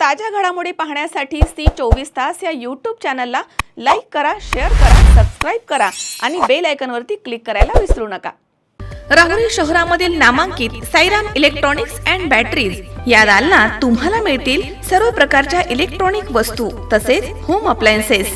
ताज्या घडामोडी पाहण्यासाठी सी चोवीस तास या यूट्यूब चॅनलला लाईक करा शेअर करा सबस्क्राईब करा आणि बेल आयकनवरती क्लिक करायला विसरू नका. राहुरी शहरामधील नामांकित साईराम इलेक्ट्रॉनिक्स अँड बॅटरीज या दालनात तुम्हाला मिळतील सर्व प्रकारच्या इलेक्ट्रॉनिक वस्तू तसेच होम अप्लायन्सेस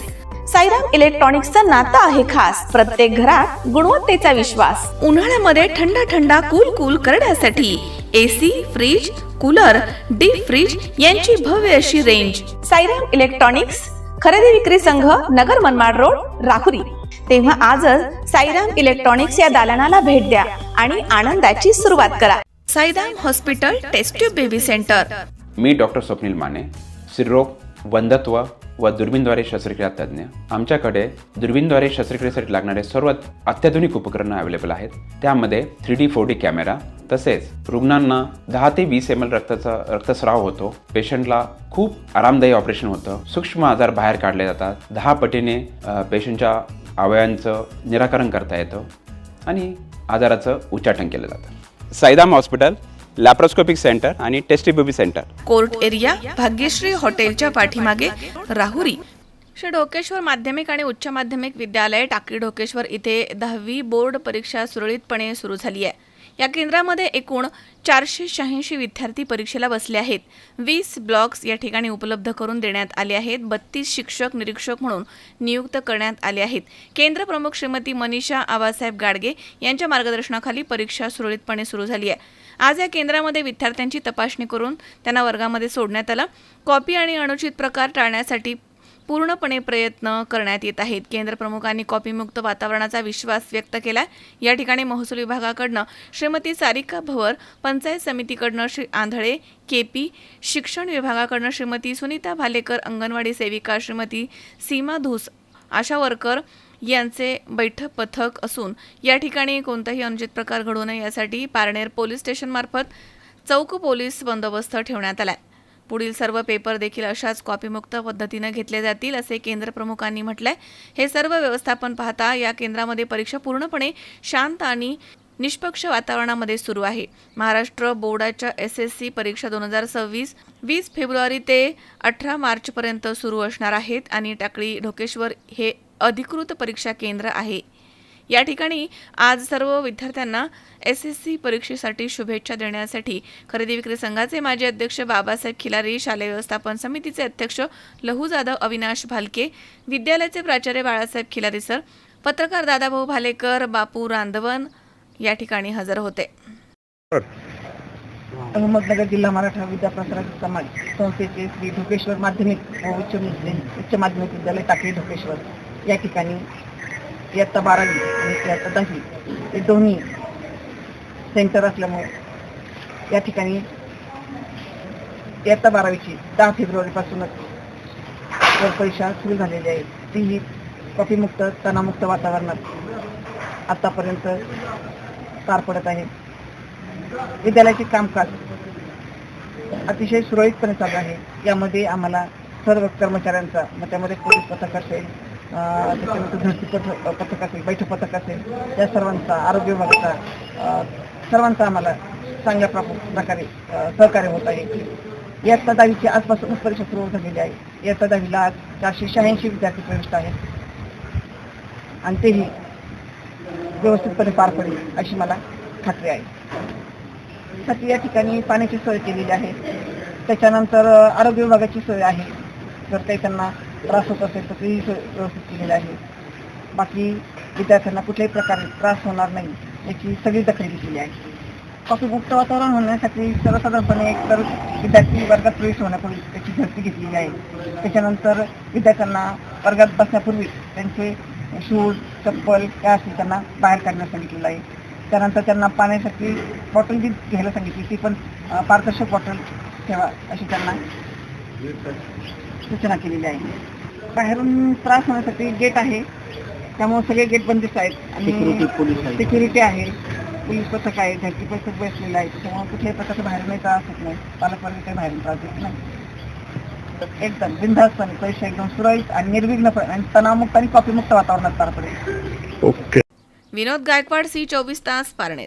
साईराम इलेक्ट्रॉनिक्सचं नातं आहे खास. प्रत्येक घरात गुणवत्तेचा विश्वास. उन्हाळ्यामध्ये थंड थंडा कूल कूल करण्यासाठी. AC fridge cooler deep fridge यांची भव्य अशी रेंज साईराम इलेक्ट्रॉनिक्स खरेदी विक्री संघ नगर मनमाड रोड राहुरी. तेव्हा आजच साईराम इलेक्ट्रॉनिक्स या दालनाला भेट द्या आणि आनंदाची सुरुवात करा. Sairam hospital test tube baby centre मी डॉक्टर स्वप्नील माने स्त्रीरोग वंधत्व व दुर्बीनद्वारे शस्त्रक्रिया तज्ज्ञ. आमच्याकडे दुर्बीनद्वारे शस्त्रक्रियेसाठी लागणारे सर्व अत्याधुनिक उपकरणं अवेलेबल आहेत. त्यामध्ये three D four D camera तसेच रुग्णांना दहा ते वीस एम एल रक्ताचा रक्तस्राव होतो. पेशंटला खूप आरामदायी ऑपरेशन होतं. सूक्ष्म आजार बाहेर काढले जातात. दहा पटीने पेशंटच्या अवयवांचं निराकरण करता येतं आणि आजाराचं उच्चाटन केलं जातं. साईदाम हॉस्पिटल लॅप्रोस्कोपिक सेंटर आणि test tube baby centre court area Bhagyashree हॉटेलच्या पाठीमागे राहुरी. श्री ढोकेश्वर माध्यमिक आणि उच्च माध्यमिक विद्यालय टाकळी ढोकेश्वर इथे दहावी बोर्ड परीक्षा सुरळीतपणे सुरू झाली आहे. या केंद्रामध्ये एकूण चारशे शहाऐंशी विद्यार्थी परीक्षेला बसले आहेत. वीस ब्लॉक्स या ठिकाणी उपलब्ध करून देण्यात आले आहेत. बत्तीस शिक्षक निरीक्षक म्हणून नियुक्त करण्यात आले आहेत. केंद्र प्रमुख श्रीमती मनीषा आबासाहेब गाडगे यांच्या मार्गदर्शनाखाली परीक्षा सुरळीतपणे सुरू झाली आहे. आज या केंद्रामध्ये विद्यार्थ्यांची तपासणी करून त्यांना वर्गामध्ये सोडण्यात आलं. कॉपी आणि अनुचित प्रकार टाळण्यासाठी पूर्णपणे प्रयत्न करण्यात येत आहेत. केंद्र प्रमुखांनी कॉपीमुक्त वातावरणाचा विश्वास व्यक्त केला या ठिकाणी महसूल विभागाकडनं श्रीमती सारिका भवर पंचायत समितीकडनं श्री आंधळे के पी शिक्षण विभागाकडनं श्रीमती सुनीता भालेकर अंगणवाडी सेविका श्रीमती सीमा धूस आशा वर्कर यांचे बैठक पथक असून या ठिकाणी कोणताही अनुचित प्रकार घडू नये यासाठी पारनेर पोलीस स्टेशनमार्फत चौक पोलीस बंदोबस्त ठेवण्यात आलाय. पुढील सर्व पेपर देखील अशाच कॉपीमुक्त पद्धतीनं घेतले जातील असे केंद्र प्रमुखांनी म्हटलंय. हे सर्व व्यवस्थापन पाहता या केंद्रामध्ये परीक्षा पूर्णपणे शांत आणि निष्पक्ष वातावरणामध्ये सुरू आहे. महाराष्ट्र बोर्डाच्या एस एस सी परीक्षा दोन हजार सव्वीस वीस फेब्रुवारी ते अठरा मार्चपर्यंत सुरू असणार आहेत आणि टाकळी ढोकेश्वर हे अधिकृत परीक्षा केंद्र आहे. या ठिकाणी आज सर्व विद्यार्थ्यांना एस एस सी परीक्षेसाठी शुभेच्छा देण्यासाठी खरेदी विक्री संघाचे माजी अध्यक्ष बाबासाहेब खिलारी शालेय व्यवस्थापन समितीचे अध्यक्ष लहू जाधव अविनाश भालके विद्यालयाचे प्राचार्य बाळासाहेब खिलारी सर पत्रकार दादाभाऊ भालेकर बापू रांधवन या ठिकाणी हजर होते. अहमदनगर जिल्हा मराठा विद्या समाज संस्थेचे श्री ढोकेश्वर माध्यमिक व उच्च उच्च माध्यमिक विद्यालय टाकळी ढोकेश्वर या ठिकाणी इयत्ता बारावी आणि इयत्ता दहावी. हे दोन्ही सेंटर असल्यामुळे या ठिकाणी इयत्ता बारावीची दहा फेब्रुवारीपासूनच वर परीक्षा सुरू झालेली आहे. तीही कॉफीमुक्त तणामुक्त वातावरणात आतापर्यंत पार पडत आहे. विद्यालयाचे कामकाज अतिशय सुरळीतपणे चालू आहे. यामध्ये आम्हाला सर्व कर्मचाऱ्यांचा मग त्यामध्ये पोलीस पथक असेल त्याच्यानंतर धरती पथक पथक असेल बैठक पथक असेल या सर्वांचा आरोग्य विभागाचा सर्वांचा आम्हाला चांगल्या प्रकारे सहकार्य होत आहे. इयत्ता दहावीची आजपासूनच परीक्षा सुरू झालेली आहे. इयत्ता दहावीला आज चारशे शहाऐंशी विद्यार्थी प्रविष्ट आहेत. आणि तेही व्यवस्थितपणे पार पडेल अशी मला खात्री आहे. साठी या ठिकाणी पाण्याची सोय केलेली आहे. त्याच्यानंतर आरोग्य विभागाची सोय आहे. जर काही त्यांना त्रास होत असेल तर तेही व्यवस्थित केलेलं आहे. बाकी विद्यार्थ्यांना कुठल्याही प्रकारे त्रास होणार नाही याची सगळी दखल घेतलेली आहे. कॉफीमुक्त वातावरण होण्यासाठी सर्वसाधारणपणे एक तर विद्यार्थी वर्गात प्रवेश होण्यापूर्वी त्याची झडती घेतलेली आहे. त्याच्यानंतर विद्यार्थ्यांना वर्गात बसण्यापूर्वी त्यांचे शूज चप्पल काय असतील त्यांना बाहेर काढण्यास सांगितलेलं आहे. त्यानंतर त्यांना पाण्यासाठी बॉटल जी घ्यायला सांगितली ती पण पारदर्शक बॉटल ठेवा अशी त्यांना सूचना केलेली आहे. बाहेरून त्रास होण्यासाठी गेट आहे. त्यामुळे सगळे गेट बंदिस्त आहेत. आणि सिक्युरिटी आहे. पोलीस पथक आहे धरती पथक बसलेलं आहे. त्यामुळे कुठल्याही प्रकारचा बाहेरून त्रास होत नाही. पालकवर्ग काही बाहेरून त्रास देत नाही. एकदम बिनधास्तपणे परीक्षा एकदम सुरळीत आणि निर्विघ्नपणे आणि तणावमुक्त आणि कॉपीमुक्त वातावरणात पार पडेल. विनोद गायकवाड सी चोवीस तास पारनेर.